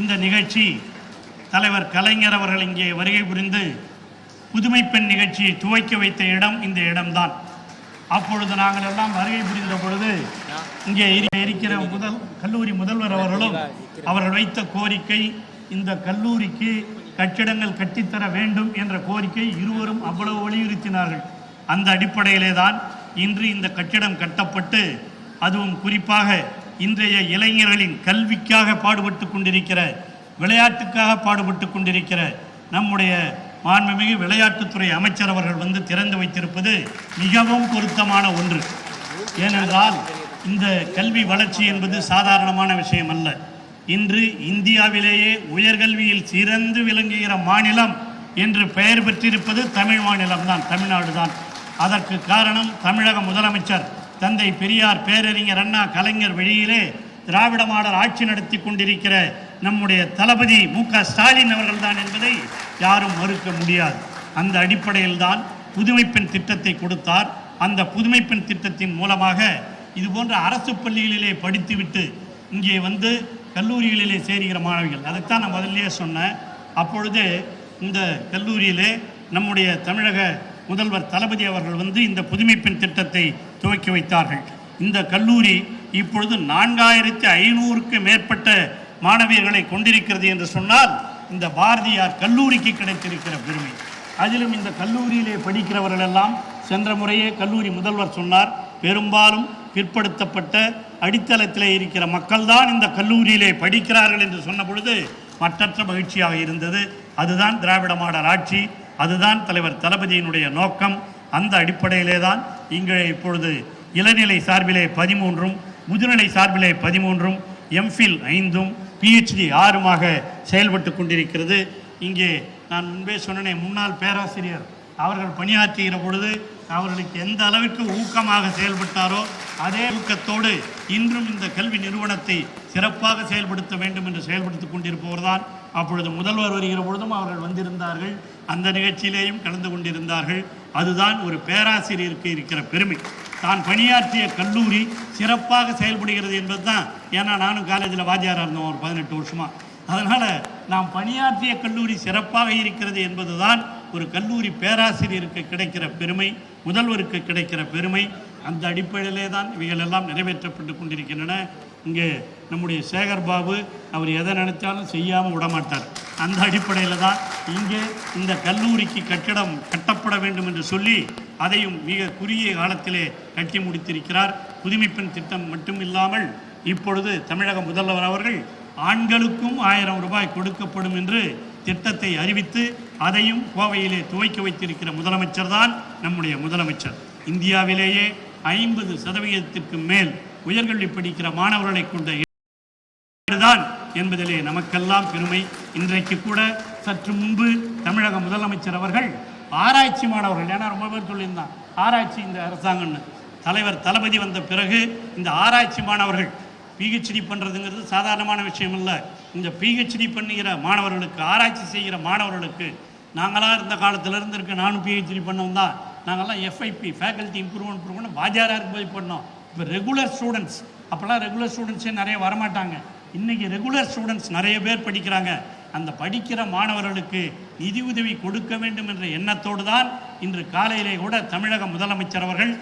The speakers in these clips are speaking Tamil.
இந்த நிகழ்ச்சி தலைவர் கலைஞர் அவர்கள் இங்கே வருகை புரிந்து புதுமை பெண் நிகழ்ச்சியை துவக்கி வைத்த இடம் இந்த இடம்தான். அப்பொழுது நாங்கள் எல்லாம் வருகை புரிந்த பொழுது இங்கே இருக்கிற முதல் கல்லூரி முதல்வர் அவர்களும் அவர்கள் வைத்த கோரிக்கை இந்த கல்லூரிக்கு கட்டிடங்கள் கட்டித்தர வேண்டும் என்ற கோரிக்கை இருவரும் அவ்வளவு வலியுறுத்தினார்கள். அந்த அடிப்படையிலே தான் இன்று இந்த கட்டிடம் கட்டப்பட்டு அதுவும் குறிப்பாக இன்றைய இளைஞர்களின் கல்விக்காக பாடுபட்டு கொண்டிருக்கிற விளையாட்டுக்காக பாடுபட்டு கொண்டிருக்கிற நம்முடைய மாண்புமிகு விளையாட்டுத்துறை அமைச்சர் அவர்கள் வந்து திறந்து வைத்திருப்பது மிகவும் பொருத்தமான ஒன்று. ஏனென்றால் இந்த கல்வி வளர்ச்சி என்பது சாதாரணமான விஷயம் அல்ல. இன்று இந்தியாவிலேயே உயர்கல்வியில் சிறந்து விளங்குகிற மாநிலம் என்று பெயர் பெற்றிருப்பது தமிழ் மாநிலம்தான் தமிழ்நாடு தான் அதற்கு காரணம் தமிழக முதலமைச்சர். தந்தை பெரியார் பேரறிஞர் அண்ணா கலைஞர் வழியிலே திராவிட மாடல் ஆட்சி நடத்தி கொண்டிருக்கிற நம்முடைய தளபதி மு க ஸ்டாலின் அவர்கள்தான் என்பதை யாரும் மறுக்க முடியாது. அந்த அடிப்படையில் தான் புதுமைப்பெண் திட்டத்தை கொடுத்தார். அந்த புதுமைப்பெண் திட்டத்தின் மூலமாக இது போன்ற அரசு பள்ளிகளிலே படித்துவிட்டு இங்கே வந்து கல்லூரிகளிலே சேருகிற மாணவிகள். அதைத்தான் நான் முதல்லையே சொன்னேன். அப்பொழுது இந்த கல்லூரியிலே நம்முடைய தமிழக முதல்வர் தளபதி அவர்கள் வந்து இந்த புதுமைப்பெண் திட்டத்தை துவக்கி வைத்தார்கள். இந்த கல்லூரி இப்பொழுது நான்காயிரத்தி ஐநூறுக்கு மேற்பட்ட மாணவியர்களை கொண்டிருக்கிறது என்று சொன்னால் இந்த பாரதியார் கல்லூரிக்கு கிடைத்திருக்கிற பெருமை. அதிலும் இந்த கல்லூரியிலே படிக்கிறவர்கள் எல்லாம் சென்ற முறையே கல்லூரி முதல்வர் சொன்னார் பெரும்பாலும் பிற்படுத்தப்பட்ட அடித்தளத்திலே இருக்கிற மக்கள்தான் இந்த கல்லூரியிலே படிக்கிறார்கள் என்று சொன்ன பொழுது மற்றற்ற மகிழ்ச்சியாக இருந்தது. அதுதான் திராவிட மாடல் ஆட்சி. அதுதான் தலைவர் தளபதியினுடைய நோக்கம். அந்த அடிப்படையிலே தான் இங்கே இப்பொழுது இளநிலை சார்பிலே பதிமூன்றும் முதுநிலை சார்பிலே பதிமூன்றும் எம்ஃபில் ஐந்தும் பிஹெச்டி ஆறுமாக செயல்பட்டு கொண்டிருக்கிறது. இங்கே நான் முன்பே சொன்னேன் முன்னாள் பேராசிரியர் அவர்கள் பணியாற்றுகிற பொழுது அவர்களுக்கு எந்த அளவிற்கு ஊக்கமாக செயல்பட்டாரோ அதே ஊக்கத்தோடு இன்றும் இந்த கல்வி நிறுவனத்தை சிறப்பாக செயல்படுத்த வேண்டும் என்று செயல்படுத்திக் கொண்டிருப்பவர்தான். அப்பொழுது முதல்வர் வருகிற பொழுதும் அவர்கள் வந்திருந்தார்கள். அந்த நிகழ்ச்சியிலேயும் கலந்து கொண்டிருந்தார்கள். அதுதான் ஒரு பேராசிரியருக்கு இருக்கிற பெருமை. தான் பணியாற்றிய கல்லூரி சிறப்பாக செயல்படுகிறது என்பது தான் ஏன்னா நானும் காலேஜில் வாத்தியாராக இருந்தோம் ஒரு பதினெட்டு வருஷமாக அதனால் நாம் பணியாற்றிய கல்லூரி சிறப்பாக இருக்கிறது என்பது தான் ஒரு கல்லூரி பேராசிரியருக்கு கிடைக்கிற பெருமை முதல்வருக்கு கிடைக்கிற பெருமை. அந்த அடிப்படையிலே தான் இவைகளெல்லாம் நிறைவேற்றப்பட்டு கொண்டிருக்கின்றன. இங்கே நம்முடைய சேகர் பாபு அவர் எதை நினைச்சாலும் செய்யாமல் விடமாட்டார். அந்த அடிப்படையில் தான் இங்கே இந்த கல்லூரிக்கு கட்டிடம் கட்டப்பட வேண்டும் என்று சொல்லி அதையும் மிக குறுகிய காலத்திலே கட்டி முடித்திருக்கிறார். புதுமைப்பெண் திட்டம் மட்டும் இல்லாமல் இப்பொழுது தமிழக முதல்வர் அவர்கள் ஆண்களுக்கும் ஆயிரம் ரூபாய் கொடுக்கப்படும் என்று திட்டத்தை அறிவித்து அதையும் கோவையிலே துவக்கி வைத்திருக்கிற முதலமைச்சர் தான் நம்முடைய முதலமைச்சர். இந்தியாவிலேயே ஐம்பது சதவிகிதத்திற்கு மேல் உயர்கல்வி படிக்கிற மாணவர்களை கொண்ட தான் என்பதிலே நமக்கெல்லாம் பெருமை. இன்றைக்கு கூட சற்று முன்பு தமிழக முதலமைச்சர் அவர்கள் ஆராய்ச்சி மாணவர்கள் ஏன்னா ரொம்ப பேர் சொல்லியிருந்தான் ஆராய்ச்சி இந்த அரசாங்கம்னு. தலைவர் தளபதி வந்த பிறகு இந்த ஆராய்ச்சி மாணவர்கள் பிஹெச்டி பண்ணுறதுங்கிறது சாதாரணமான விஷயம் இல்லை இந்த பிஹெச்டி பண்ணுகிற மாணவர்களுக்கு ஆராய்ச்சி செய்கிற மாணவர்களுக்கு நாங்களாம் இருந்த காலத்திலேருந்து இருக்க நானும் பிஹெச்டி பண்ணோம் தான். நாங்கள்லாம் எஃப்ஐபி ஃபேக்கல்ட்டி இம்ப்ரூவ்மெண்ட் ப்ரூவ்மெண்ட் வாஜாராக போய் பண்ணோம். இப்போ ரெகுலர் ஸ்டூடெண்ட்ஸ் அப்போல்லாம் ரெகுலர் ஸ்டூடெண்ட்ஸே நிறைய வரமாட்டாங்க. இன்றைக்கி ரெகுலர் ஸ்டூடெண்ட்ஸ் நிறைய பேர் படிக்கிறாங்க. அந்த படிக்கிற மாணவர்களுக்கு நிதி உதவி கொடுக்க வேண்டும் என்ற எண்ணத்தோடு தான் இன்று காலையிலே கூட தமிழக முதலமைச்சர் அவர்கள்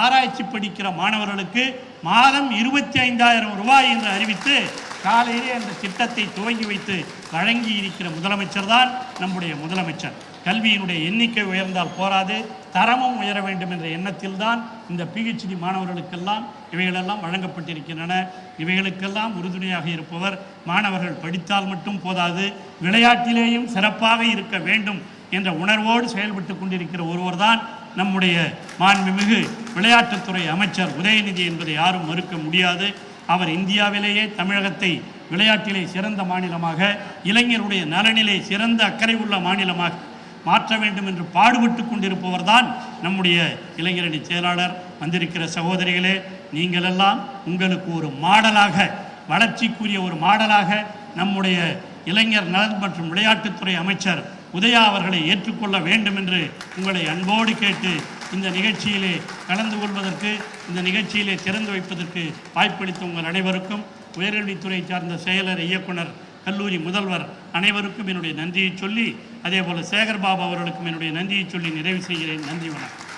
ஆராய்ச்சி படிக்கிற மாணவர்களுக்கு மாதம் இருபத்தி ஐந்தாயிரம் ரூபாய் என்று அறிவித்து காலையிலே அந்த திட்டத்தை துவங்கி வைத்து வழங்கி இருக்கிற முதலமைச்சர் தான் நம்முடைய முதலமைச்சர். கல்வியினுடைய எண்ணிக்கை உயர்ந்தால் போராது தரமும் உயர வேண்டும் என்ற எண்ணத்தில் தான் இந்த பிஹெச்டி மாணவர்களுக்கெல்லாம் இவைகளெல்லாம் வழங்கப்பட்டிருக்கின்றன. இவைகளுக்கெல்லாம் உறுதுணையாக இருப்பவர் மாணவர்கள் படித்தால் மட்டும் போதாது விளையாட்டிலேயும் சிறப்பாக இருக்க வேண்டும் என்ற உணர்வோடு செயல்பட்டு கொண்டிருக்கிற ஒருவர் தான் நம்முடைய மாண்புமிகு விளையாட்டுத்துறை அமைச்சர் உதயநிதி என்பதை யாரும் மறுக்க முடியாது. அவர் இந்தியாவிலேயே தமிழகத்தை விளையாட்டிலே சிறந்த மாநிலமாக இளைஞருடைய நலனிலே சிறந்த அக்கறை உள்ள மாநிலமாக மாற்ற வேண்டும் என்று பாடுபட்டு கொண்டிருப்பவர் தான் நம்முடைய இளைஞரணி செயலாளர். வந்திருக்கிற சகோதரிகளே நீங்கள் எல்லாம் உங்களுக்கு ஒரு மாடலாக வளர்ச்சிக்குரிய ஒரு மாடலாக நம்முடைய இளைஞர் நலன் மற்றும் விளையாட்டுத்துறை அமைச்சர் உதயா அவர்களை ஏற்றுக்கொள்ள வேண்டும் என்று உங்களை அன்போடு கேட்டு இந்த நிகழ்ச்சியிலே கலந்து கொள்வதற்கு இந்த நிகழ்ச்சியிலே திறந்து வைப்பதற்கு வாய்ப்பளித்த உங்கள் அனைவருக்கும் உயர்கல்வித்துறை சார்ந்த செயலர் இயக்குனர் கல்லூரி முதல்வர் அனைவருக்கும் என்னுடைய நன்றியை சொல்லி அதே போல் சேகர் பாபு அவர்களுக்கும் என்னுடைய நன்றியை சொல்லி நிறைவு செய்கிறேன். நன்றி வணக்கம்.